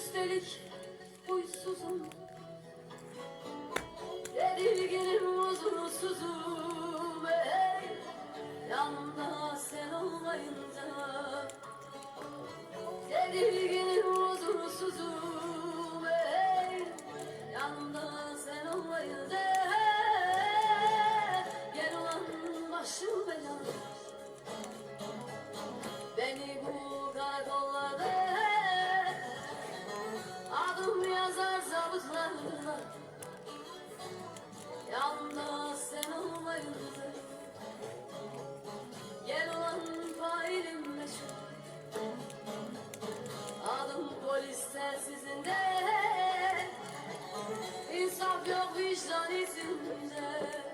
Üstelik huysuzum. Tedirginim huzursuzum. Ey Yanımda sen olmayınca. Huzursuzum vicdan izinde.